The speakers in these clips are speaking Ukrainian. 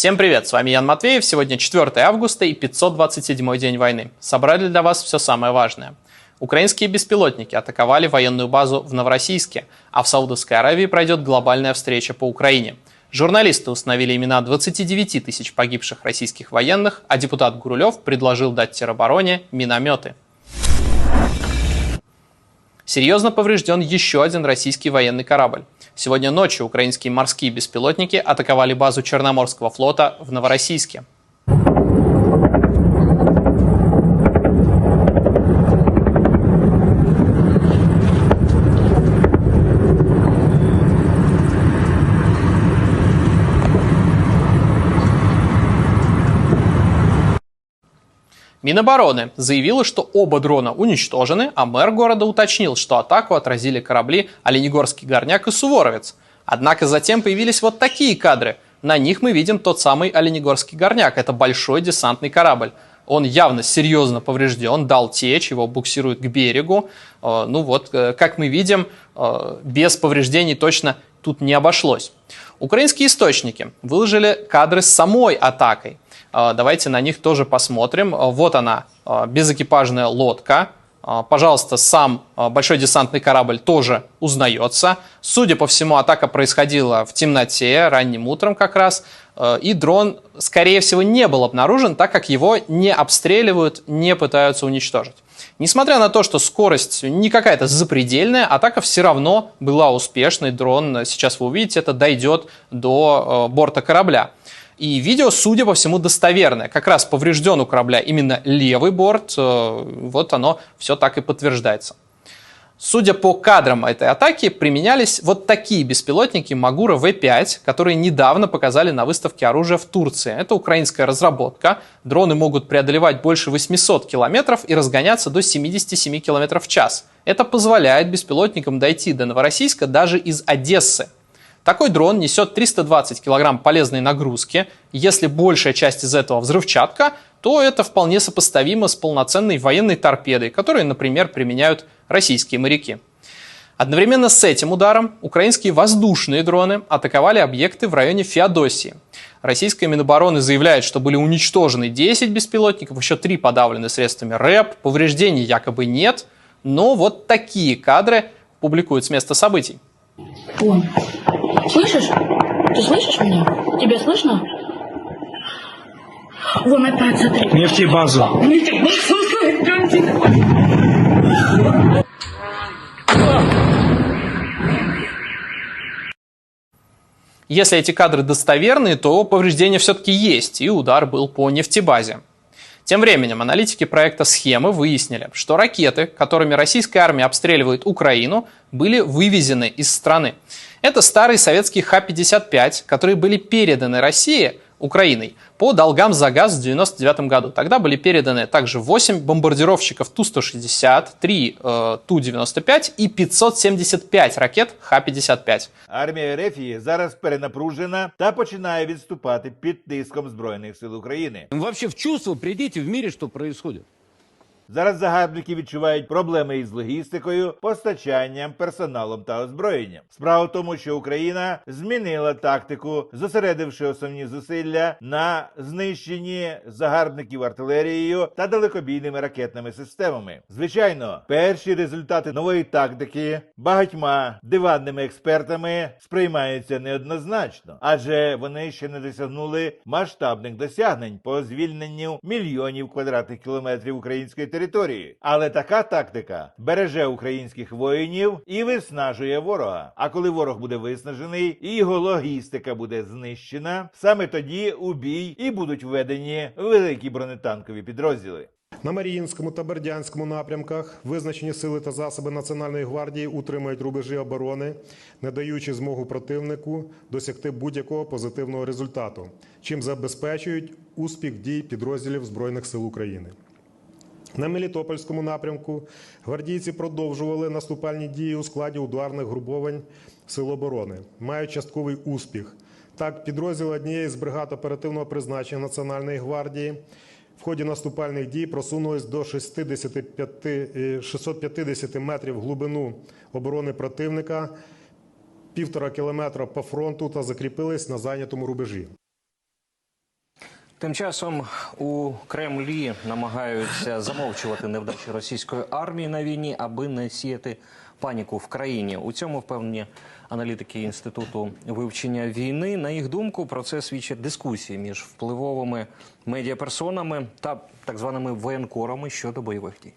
Всем привет, с вами Ян Матвеев. Сегодня 4 августа и 527 день войны. Собрали для вас все самое важное. Украинские беспилотники атаковали военную базу в Новороссийске, а в Саудовской Аравии пройдет глобальная встреча по Украине. Журналисты установили имена 29 тысяч погибших российских военных, а депутат Гурулев предложил дать теробороне минометы. Серьезно поврежден еще один российский военный корабль. Сегодня ночью украинские морские беспилотники атаковали базу Черноморского флота в Новороссийске. Минобороны заявила, что оба дрона уничтожены, а мэр города уточнил, что атаку отразили корабли «Оленегорский горняк» и «Суворовец». Однако затем появились вот такие кадры. На них мы видим тот самый «Оленегорский горняк». Это большой десантный корабль. Он явно серьезно поврежден, дал течь, его буксируют к берегу. Э, ну вот, э, как мы видим, э, без повреждений точно тут не обошлось. Украинские источники выложили кадры с самой атакой. А, давайте на них тоже посмотрим. А, вот она, а, безэкипажная лодка. Пожалуйста, сам большой десантный корабль тоже узнается. Судя по всему, атака происходила в темноте, ранним утром как раз. И дрон, скорее всего, не был обнаружен, так как его не обстреливают, не пытаются уничтожить. Несмотря на то, что скорость не какая-то запредельная, атака все равно была успешной. Дрон, сейчас вы увидите, это дойдет до борта корабля. И видео, судя по всему, достоверное. Как раз поврежден у корабля именно левый борт. Э, вот оно все так и подтверждается. Судя по кадрам этой атаки, применялись вот такие беспилотники Магура В-5, которые недавно показали на выставке оружия в Турции. Это украинская разработка. Дроны могут преодолевать больше 800 километров и разгоняться до 77 километров в час. Это позволяет беспилотникам дойти до Новороссийска даже из Одессы. Такой дрон несет 320 кг полезной нагрузки. Если большая часть из этого взрывчатка, то это вполне сопоставимо с полноценной военной торпедой, которые, например, применяют российские моряки. Одновременно с этим ударом украинские воздушные дроны атаковали объекты в районе Феодосии. Российская Минобороны заявляет, что были уничтожены 10 беспилотников, еще 3 подавлены средствами РЭП, повреждений якобы нет, но вот такие кадры публикуют с места событий. Вон. Слышишь? Ты слышишь меня? Тебя слышно? Вон опять, смотри. Нефтебазу. Нефтебазу, прям Если эти кадры достоверные, то повреждения все-таки есть, и удар был по нефтебазе. Тем временем аналитики проекта «Схемы» выяснили, что ракеты, которыми российская армия обстреливает Украину, были вывезены из страны. Это старые советские Х-55, которые были переданы России Украиной по долгам за газ в 1999 году. Тогда были переданы также 8 бомбардировщиков Ту-160, 3 э, Ту-95 и 575 ракет Х-55. Армія Рефії зараз перенапружена та починає відступати під тиском збройних сил України. Вообще в чувство придите в мире, что происходит. Зараз загарбники відчувають проблеми із логістикою, постачанням, персоналом та озброєнням. Справа в тому, що Україна змінила тактику, зосередивши основні зусилля на знищенні загарбників артилерією та далекобійними ракетними системами. Звичайно, перші результати нової тактики багатьма диванними експертами сприймаються неоднозначно, адже вони ще не досягнули масштабних досягнень по звільненню мільйонів квадратних кілометрів української території території. Але така тактика береже українських воїнів і виснажує ворога. А коли ворог буде виснажений і його логістика буде знищена, саме тоді у бій і будуть введені великі бронетанкові підрозділи. На Маріїнському та Бердянському напрямках визначені сили та засоби Національної гвардії утримують рубежі оборони, не даючи змогу противнику досягти будь-якого позитивного результату, чим забезпечують успіх дій підрозділів Збройних сил України. На Мелітопольському напрямку гвардійці продовжували наступальні дії у складі ударних грубовань Сил оборони, мають частковий успіх. Так, підрозділ однієї з бригад оперативного призначення Національної гвардії в ході наступальних дій просунулись до 65, 650 метрів глибину оборони противника, півтора кілометра по фронту та закріпились на зайнятому рубежі. Тим часом у Кремлі намагаються замовчувати невдачі російської армії на війні, аби не сіяти паніку в країні. У цьому впевнені аналітики інституту вивчення війни. На їх думку, про це свідчать дискусії між впливовими медіаперсонами та так званими воєнкорами щодо бойових дій.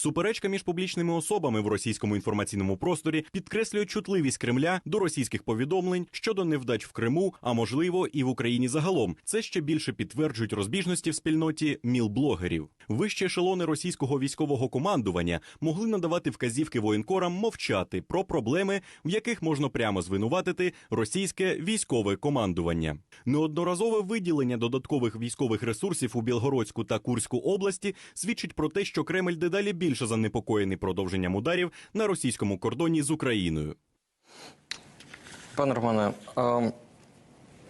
Суперечка між публічними особами в російському інформаційному просторі підкреслює чутливість Кремля до російських повідомлень щодо невдач в Криму, а можливо і в Україні загалом. Це ще більше підтверджують розбіжності в спільноті мілблогерів. Вищі ешелони російського військового командування могли надавати вказівки воєнкорам мовчати про проблеми, в яких можна прямо звинуватити російське військове командування. Неодноразове виділення додаткових військових ресурсів у Білгородську та Курську області свідчить про те, що Кремль дедалі більше занепокоєний продовженням ударів на російському кордоні з Україною. Пане Романе, е,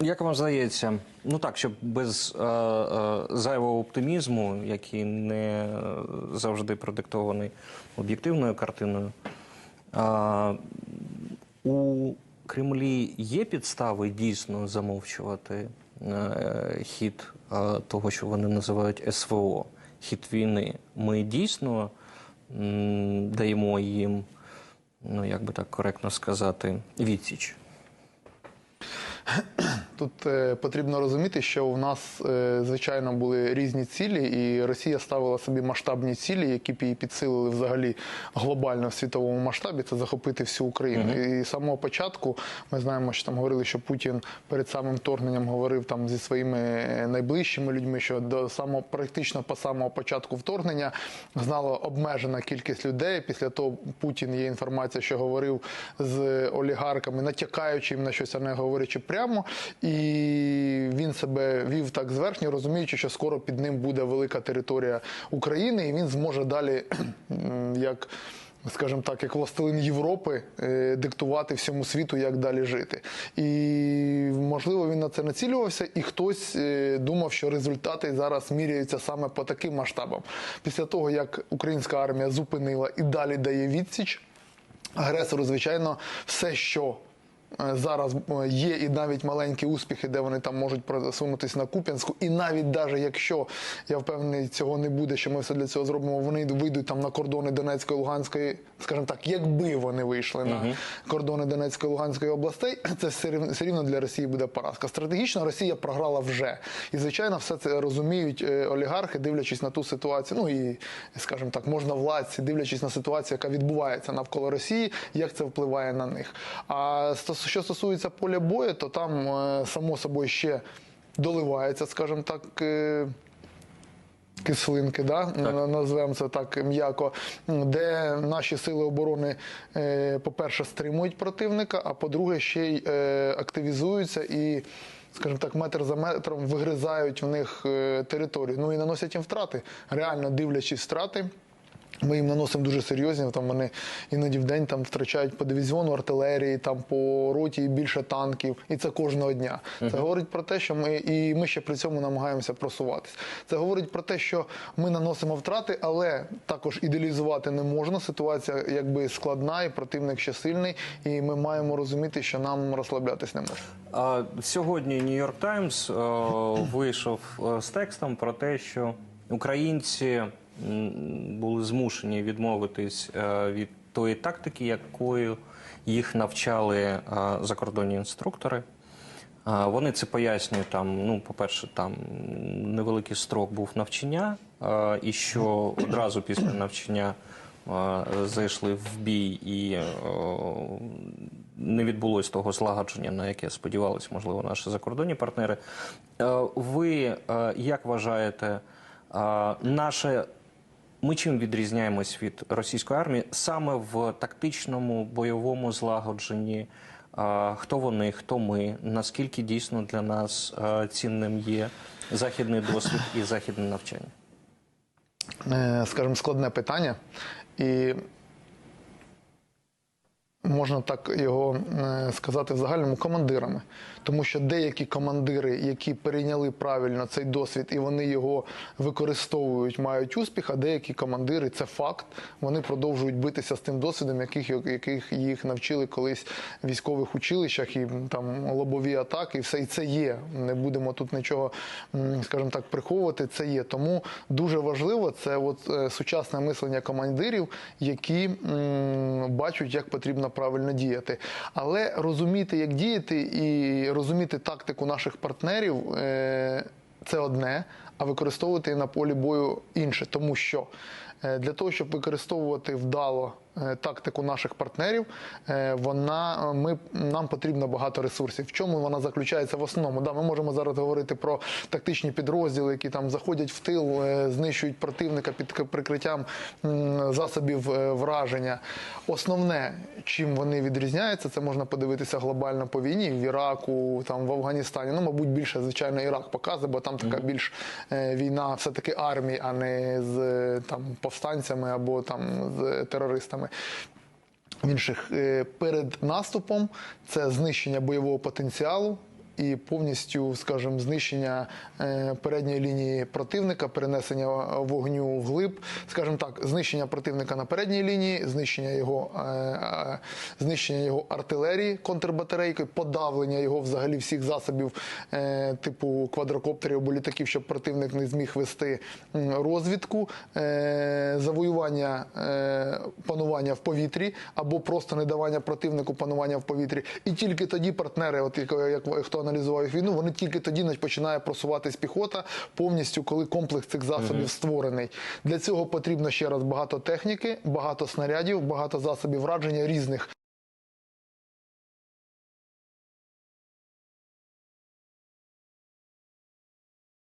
як вам здається, ну так, щоб без е, е, зайвого оптимізму, який не завжди продиктований об'єктивною картиною, е, у Кремлі є підстави дійсно замовчувати хід того, що вони називають СВО, хід війни. Ми дійсно даємо їм, ну як би так коректно сказати, відсіч. Тут е, потрібно розуміти, що у нас е, звичайно були різні цілі, і Росія ставила собі масштабні цілі, які б її підсилили взагалі глобально в світовому масштабі. Це захопити всю Україну. І з самого початку ми знаємо, що там говорили, що Путін перед самим вторгненням говорив там зі своїми е, найближчими людьми, що до самого практично по самого початку вторгнення знала обмежена кількість людей. Після того Путін є інформація, що говорив з олігархами, натякаючи їм на щось, а не говорячи прямо. І він себе вів так зверхньо, розуміючи, що скоро під ним буде велика територія України, і він зможе далі як. Скажімо так, як властелин Європи е, диктувати всьому світу, як далі жити, і можливо він на це націлювався, і хтось е, думав, що результати зараз міряються саме по таким масштабам. Після того як українська армія зупинила і далі дає відсіч, агресору, звичайно, все, що зараз е, є, і навіть маленькі успіхи, де вони там можуть просунутися на Куп'янську, і навіть даже якщо я впевнений, цього не буде, що ми все для цього зробимо, вони вийдуть там на кордони Донецької, Луганської, скажімо так, якби вони вийшли на кордони Донецької Луганської областей, це все рівно, для Росії буде поразка. Стратегічно Росія програла вже, і звичайно, все це розуміють е, олігархи, дивлячись на ту ситуацію. Ну і скажімо так, можна владці, дивлячись на ситуацію, яка відбувається навколо Росії, як це впливає на них. А стос- що стосується поля бою, то там е, само собою ще доливається, скажімо так. е, Кислинки, да? на- назвемо це так м'яко, де наші сили оборони, е, по-перше, стримують противника, а по-друге, ще й активізуються і, скажімо так, метр за метром вигризають в них територію. Ну і наносять їм втрати. Реально дивлячись втрати. Ми їм наносимо дуже серйозні. Там вони іноді в день там втрачають по дивізіону артилерії, там по роті більше танків, і це кожного дня. Це говорить про те, що ми і ми ще при цьому намагаємося просуватися. Це говорить про те, що ми наносимо втрати, але також ідеалізувати не можна. Ситуація якби складна, і противник ще сильний, і ми маємо розуміти, що нам розслаблятись не можна. А, Сьогодні Нью-Йорк Таймс е, вийшов е, з текстом про те, що українці були змушені відмовитись е, від тої тактики, якою їх навчали е, закордонні інструктори. Вони це пояснюють там. Ну, по-перше, там невеликий строк був навчання, е, і що одразу після навчання е, зайшли в бій і е, не відбулось того злагодження, на яке сподівалися, можливо, наші закордонні партнери. Е, Ви е, як вважаєте, е, наше ми чим відрізняємось від російської армії саме в тактичному бойовому злагодженні? Хто вони, хто ми? Наскільки дійсно для нас цінним є західний досвід і західне навчання? е, скажімо, складне питання. І можна так його е, сказати в загальному командирами. Тому що деякі командири, які перейняли правильно цей досвід і вони його використовують, мають успіх, а деякі командири це факт. Вони продовжують битися з тим досвідом, яких, яких їх навчили колись в військових училищах, і там лобові атаки, і все і це є. Не будемо тут нічого, скажімо так, приховувати. Це є. Тому дуже важливо це от е, сучасне мислення командирів, які м, бачать, як потрібно правильно діяти. Але розуміти, як діяти, і розуміти тактику наших партнерів. Е, це одне, а використовувати на полі бою інше, тому що е, для того, щоб використовувати вдало тактику наших партнерів, е, вона ми нам потрібно багато ресурсів. В чому вона заключається в основному? Да, ми можемо зараз говорити про тактичні підрозділи, які там заходять в тил, е, знищують противника під прикриттям засобів е, враження. Основне, чим вони відрізняються, це можна подивитися глобально по війні в Іраку, там в Афганістані. Ну, мабуть, більше звичайно Ірак показує, бо там така більш е, війна, все таки армії, а не з е, там повстанцями або там з терористами. В інших е, перед наступом це знищення бойового потенціалу. І повністю, скажімо, знищення е, передньої лінії противника, перенесення вогню вглиб, скажімо так, знищення противника на передній лінії, знищення його, е, е, знищення його артилерії контрбатарейкою, подавлення його взагалі всіх засобів е, типу квадрокоптерів або літаків, щоб противник не зміг вести розвідку, е, завоювання е, панування в повітрі або просто не давання противнику панування в повітрі. І тільки тоді партнери, от як хто аналізував їх війну, вони тільки тоді починає просуватись піхота повністю, коли комплекс цих засобів створений. Для цього потрібно ще раз багато техніки, багато снарядів, багато засобів враження різних.